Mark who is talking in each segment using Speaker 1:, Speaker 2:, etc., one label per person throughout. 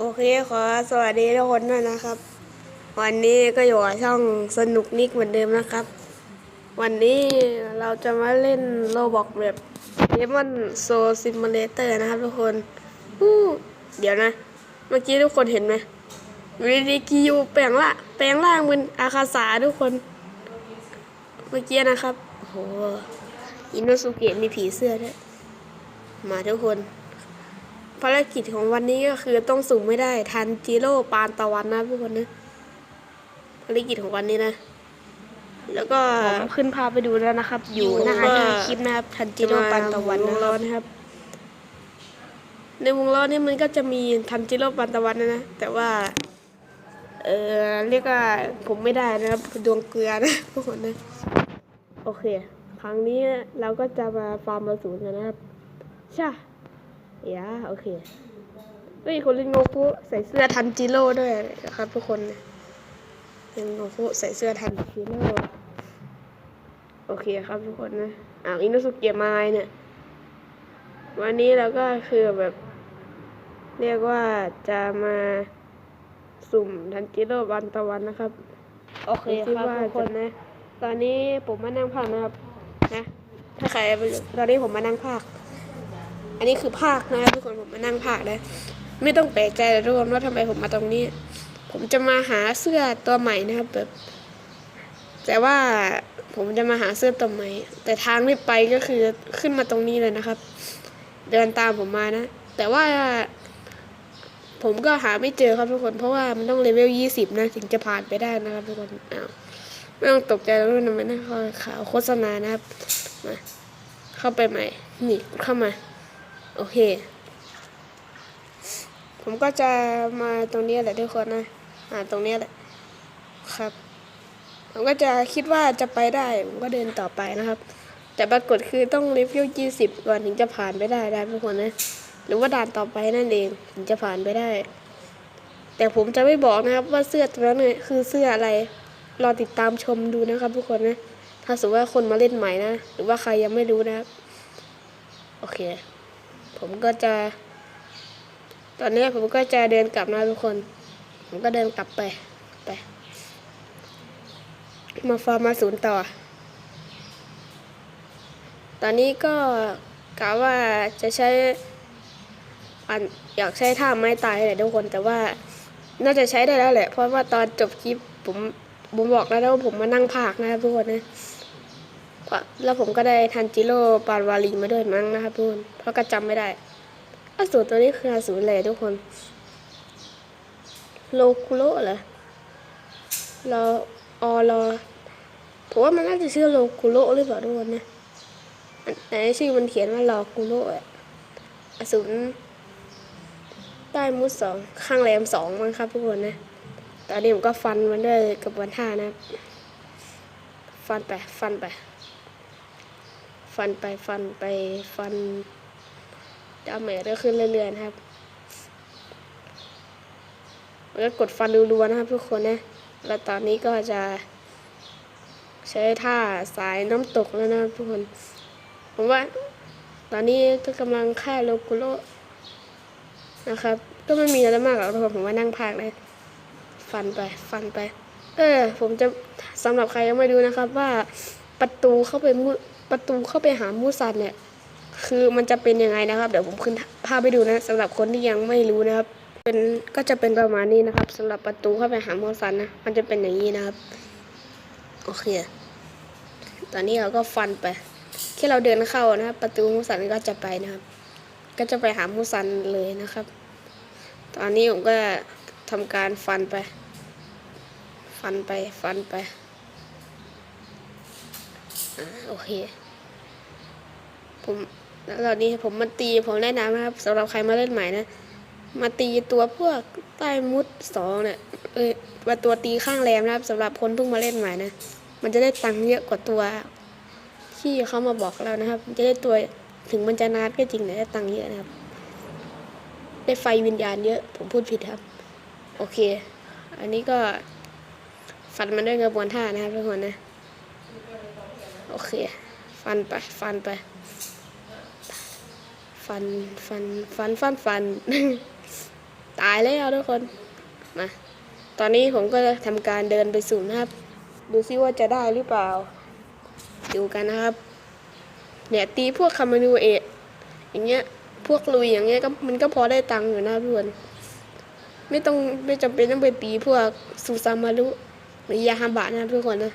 Speaker 1: โอเคขอสวัสดีทุกคนด้วยนะครับ วันนี้ก็อยู่กับช่องสนุกนิกเหมือนเดิมนะครับ วันนี้เราจะมาเล่นโลบอกแบบเดมอนโซซิมูเลเตอร์นะครับทุกคนอู้เดี๋ยวนะ เมื่อกี้ทุกคนเห็นไหมอยู่ดีๆกิยูแปลงละแปลงร่างเป็นอาคาสาทุกคน เมื่อกี้นะครับโอ้โหอินโนสุเกะมีผีเสื้อด้วยมาทุกคน ภารกิจของวันนี้ก็คือต้องสุ่มไม่ได้ทันจิโร่ปานตะวันนะทุกคนนะภารกิจของวันนี้นะ แล้วก็
Speaker 2: ผมขึ้นพาไปดูแล้วนะครับ อยู่หน้า
Speaker 1: ผมก็
Speaker 2: ที่คลิปนะครับทันจิโร่ปันตะวัน
Speaker 1: ว
Speaker 2: นะ
Speaker 1: ง
Speaker 2: ค
Speaker 1: ล้
Speaker 2: รั
Speaker 1: อบนะครับ ในวงล้อนี่มันก็จะมีทันจิโร่ปานตะวันนะนะแต่ว่า เออเรียกว่าผมไม่ได้นะครับดวงเกลือนะทุกคนนะโอเค ครั้งนี้เราก็จะมาฟาร์มมาสูนกันนะครับใช่ ยาโอเคเฮ้ยคนเล่นโงคุใส่เสื้อทันจิโร่ด้วยนะครับทุกคนเล่นโงคุใส่เสื้อทันจิโร่โอเคครับทุกคนนะอ้าวอินุสุเกะมาไงเนี่ย วันนี้เราก็คือแบบ เรียกว่าจะมาสุ่มทันจิโร่วันตะวันนะครับ
Speaker 2: โอเค
Speaker 1: ดู
Speaker 2: ครับ
Speaker 1: ว่า
Speaker 2: ทุกคน
Speaker 1: จะนะ ตอนนี้ผมมานั่งภาคนะครับ นะ ถ้าใครไม่รู้ตอนนี้ผมมานั่งภาค อันนี้คือภาคนะครับทุกคนผมมานั่งภาคนะไม่ต้องแปลกใจเลยทุกคนว่าทำไมผมมาตรงนี้ ผมจะมาหาเสื้อตัวใหม่นะครับแบบ แต่ว่าผมจะมาหาเสื้อตัวใหม่ แต่ทางที่ไปก็คือขึ้นมาตรงนี้เลยนะครับ เดินตามผมมานะ แต่ว่า ผมก็หาไม่เจอครับทุกคน เพราะว่ามันต้องเลเวลยี่สิบนะ ถึงจะผ่านไปได้นะครับทุกคนอ้าวไม่ต้องตกใจแล้วนะมันนะข่าวโฆษณานะครับมาเข้าไปใหม่ นี่เข้ามา โอเค ผมก็จะมาตรงนี้แหละทุกคนนะ อ่าตรงนี้แหละ ครับ ผมก็จะคิดว่าจะไปได้ ผมก็เดินต่อไปนะครับ แต่ปรากฏคือต้องเลเวลยี่สิบก่อนถึงจะผ่านไปได้นะทุกคนนะ หรือว่าด่านต่อไปนั่นเองถึงจะผ่านไปได้ แต่ผมจะไม่บอกนะครับว่าเสื้อตัวนั้นคือเสื้ออะไร รอติดตามชมดูนะครับ ทุกคนนะ ถ้าสมมติว่าคนมาเล่นใหม่นะ หรือว่าใครยังไม่รู้นะครับ โอเค ผมก็จะ ตอนนี้ผมก็จะเดินกลับนะทุกคน ผมก็เดินกลับไปไป มาฟาร์มาศูนย์ต่อ ตอนนี้ก็กะว่าจะใช้อันอยากใช้ท่าไม้ตายแหละทุกคนแต่ว่าน่าจะใช้ได้แล้วแหละ เพราะว่าตอนจบคลิปผมผมบอกแล้วนะว่าผมมานั่งภาคนะครับทุกคนนะเพราะ แล้วผมก็ได้ทันจิโร่ปานวาลีมาด้วยมั้งนะครับทุกคนเพราะก็จำไม่ได้อสูรตัวนี้คืออสูรอะไรทุกคน โลคุโรเหรอรอออรอผมว่ามันน่าจะชื่อโลคุโรหรือเปล่าทุกคนนะแต่ในชื่อมันเขียนว่าลอคุโรอะอสูรใต้มุดสองข้างแรมสองมั้งครับทุกคนนะตอนนี้ผมก็ฟันมันด้วยกระบวนท่านะครับ ฟันไป ฟันไป ฟันไปฟันไปฟันดาเมจก็ขึ้นเรื่อยๆนะครับแล้วกดฟันรัวๆนะครับทุกคนนะ แล้วตอนนี้ก็จะ ใช้ท่าสายน้ำตกแล้วนะครับทุกคน ผมว่า ตอนนี้ก็กำลังฆ่าโลกุโรนะครับ ก็ไม่มีอะไรมากหรอกทุกคนผมว่านั่งพากเลย ฟันไปฟันไป เออ ผมจะสำหรับใครยังไม่รู้นะครับว่าประตูเข้าไปมู ประตูเข้าไปหามูซันเนี่ย คือมันจะเป็นยังไงนะครับ เดี๋ยวผมขึ้นภาพไปดูนะสำหรับคนที่ยังไม่รู้นะครับ เป็นก็จะเป็นประมาณนี้นะครับสำหรับประตูเข้าไปหามูซันนะ มันจะเป็นอย่างนี้นะครับ โอเค ตอนนี้เราก็ฟันไป แค่เราเดินเข้านะครับ ประตูมูซันก็จะไปนะครับ ก็จะไปหามูซันเลยนะครับ ตอนนี้ผมก็ทำการฟันไป ฟันไป ฟันไป โอเค ผมแล้วตอนนี้ผมมาตีผมแนะนำนะครับสำหรับใครมาเล่นใหม่นะ มาตีตัวพวกใต้มุดสองเนี่ยเอ้ยมาตัวตีข้างแรมนะครับสำหรับคนเพิ่งมาเล่นใหม่นะ มันจะได้ตังค์เยอะกว่าตัว ที่เขามาบอกเรานะครับ จะได้ตัวถึงมันจะนานก็จริงแต่ได้ตังค์เยอะนะครับ ได้ไฟวิญญาณเยอะ ผมพูดผิดครับ โอเค อันนี้ก็ฟันมันด้วยกระบวนท่านะครับทุกคนนะ อเค ฟันไป ฟันไป ฟัน ฟัน ฟัน ฟัน ฟัน ตายแล้วทุกคน มา ตอนนี้ผมก็จะทำการเดินไปสุ่มนะครับ ดูซิว่าจะได้หรือเปล่า ดูกันนะครับ เนี่ยตีพวกคามานูเอะอย่างเงี้ย พวกลุยอย่างเงี้ยก็มันก็พอได้ตังค์อยู่นะทุกคนไม่ต้องไม่จำเป็นต้องไปตีพวกซูซามารุหรือยาฮาบะนะทุกคนนะ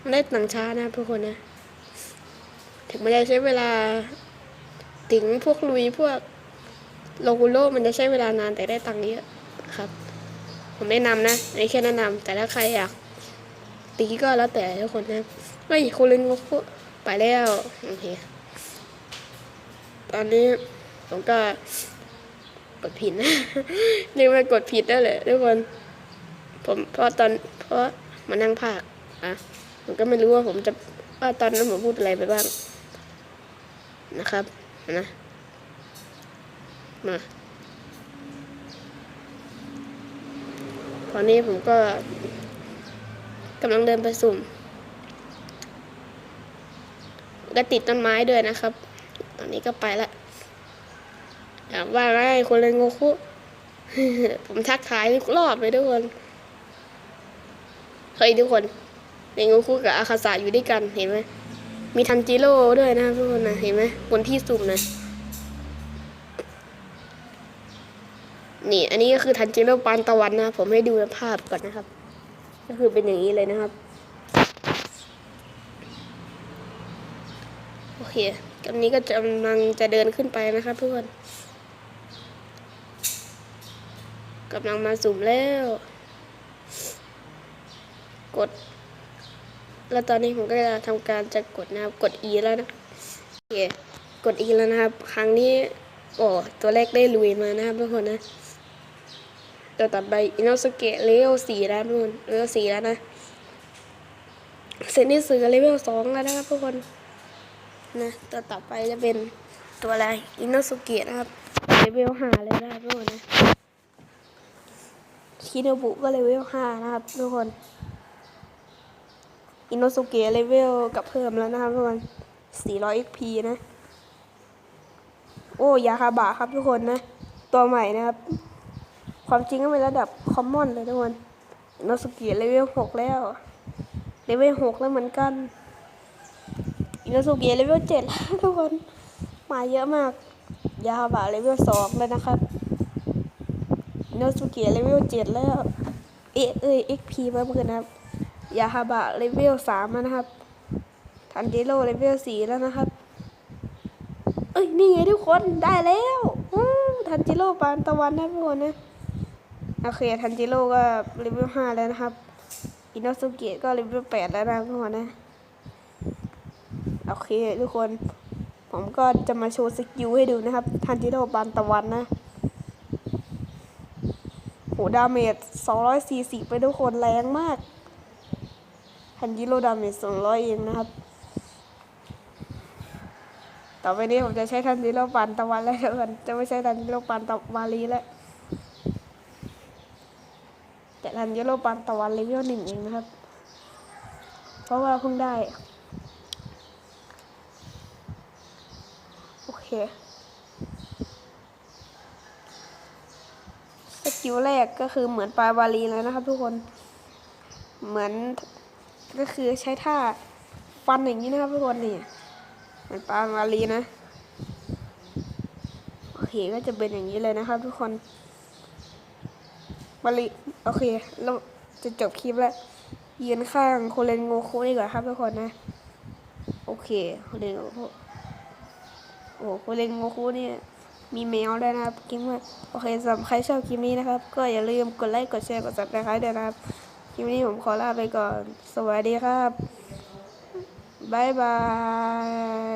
Speaker 1: มันได้ตังค์ช้านะทุกคนนะ ถึงมันจะใช้เวลา ถึงพวกลุยพวกโลกุโลมันจะใช้เวลานานแต่ได้ตังค์เยอะครับ ผมแนะนำนะในแค่แนะนำแต่ถ้าใครอยากตีก็แล้วแต่ทุกคนนะเฮ้ยคุณเล่นงกไปแล้วโอเคตอนนี้ผมก็กดผิดนะเรียกว่ากดผิดได้เลยทุกคน ผมเพราะตอนเพราะมานั่งภาคอะผมก็ไม่รู้ว่าผมจะว่าตอนนั้นผมพูดอะไรไปบ้าง นะครับนะมาตอนนี้ผมก็กำลังเดินไปสุ่มก็ติดต้นไม้ด้วยนะครับ ตอนนี้ก็ไปละอยากว่าไงคนเลยงคุผมทักทายทุกรอบเลยทุกคน เฮ้ยทุกคน ในงูคุกับอาคาสะอยู่ด้วยกันเห็นไหม มีทันจิโร่ด้วยนะทุกคนนะเห็นไหมบนที่สุ่มนะ นี่อันนี้ก็คือทันจิโร่ปานตะวันนะผมให้ดูภาพก่อนนะครับ ก็คือเป็นอย่างนี้เลยนะครับ โอเคตอนนี้ก็กำลังจะเดินขึ้นไปนะครับทุกคนกำลังมาสุ่มแล้ว กด แล้วตอนนี้ผมก็จะทำการจะกดนะครับ กด E แล้วนะโอเคกด E แล้วนะครับ ครั้งนี้โอ้ตัวแรกได้ลุยมานะครับทุกคนนะตัวต่อไปอินโนสเกะเลเวลสี่แล้วทุกคนเลเวลสี่แล้วนะเซนนิสือเลเวลสองแล้วนะครับทุกคนนะตัวต่อไปจะเป็นตัวอะไรอินโนสุเกะนะครับเลเวลห้าเลยนะครับทุกคนนะคิโนบุก็เลเวลห้านะครับทุกคน อินโนสุเกะเลเวลกับเพิ่มแล้วนะครับทุกคน400 XP นะ โอ้ยาคาบะครับทุกคนนะ ตัวใหม่นะครับ ความจริงก็เป็นระดับคอมมอนเลยทุกคนอินโนสุเกะเลเวล6แล้ว เลเวล6แล้วเหมือนกัน อินโนสุเกะเลเวล7แล้วทุกคน มาเยอะมาก ยาคาบะเลเวล2แล้วนะครับอินโนสุเกะเลเวล7แล้ว เอะเอ้ย XP มาเพื่อนนะครับ ยาฮาบะเลเวลสามนะครับ ทันจิโร่เลเวลสี่แล้วนะครับ เอ้ย นี่ไงทุกคนได้แล้วทันจิโร่ปานตะวันนะทุกคนนะ โอเค ทันจิโร่ก็เลเวลห้าแล้วนะครับ อินโนสุเกะก็เลเวลแปดแล้วนะทุกคนนะ โอเคทุกคน ผมก็จะมาโชว์สกิลให้ดูนะครับ ทันจิโร่ปานตะวันนะโหดาเมจ240 ไปทุกคนแรงมาก ทันจิโรดาเมจสองร้อยเองนะครับ ต่อไปนี้ผมจะใช้ทันจิโรปันตะวันแล้วทุกคนจะไม่ใช้ทันจิโรปันตะวาลีแล้วแต่ทันจิโรปันตะวันเลเวลหนึ่งเองนะครับ เพราะว่าเพิ่งได้ โอเคสกิลแรกก็คือเหมือนปลาวาลีเลยนะครับทุกคน เหมือน ก็คือใช้ท่าฟันอย่างนี้นะครับทุกคนนี่เหมือนปลามารีนะโอเคก็จะเป็นอย่างนี้เลยนะครับ ทุกคนมารีโอเคเราจะจบคลิปแล้วยืนข้างโคเรนโงคุดีกว่าครับทุกคนนะ โอเคโคเรนโงคุโอ้โคเรนโงคุนี่มีแมวด้วยนะครับคิดว่าโอเคสำหรับใครชอบคลิปนี้นะครับ ก็อย่าลืมกดไลค์กดแชร์กด subscribe ด้วยนะครับ คลิปนี้ผมขอลาไปก่อน สวัสดีครับ บ๊ายบาย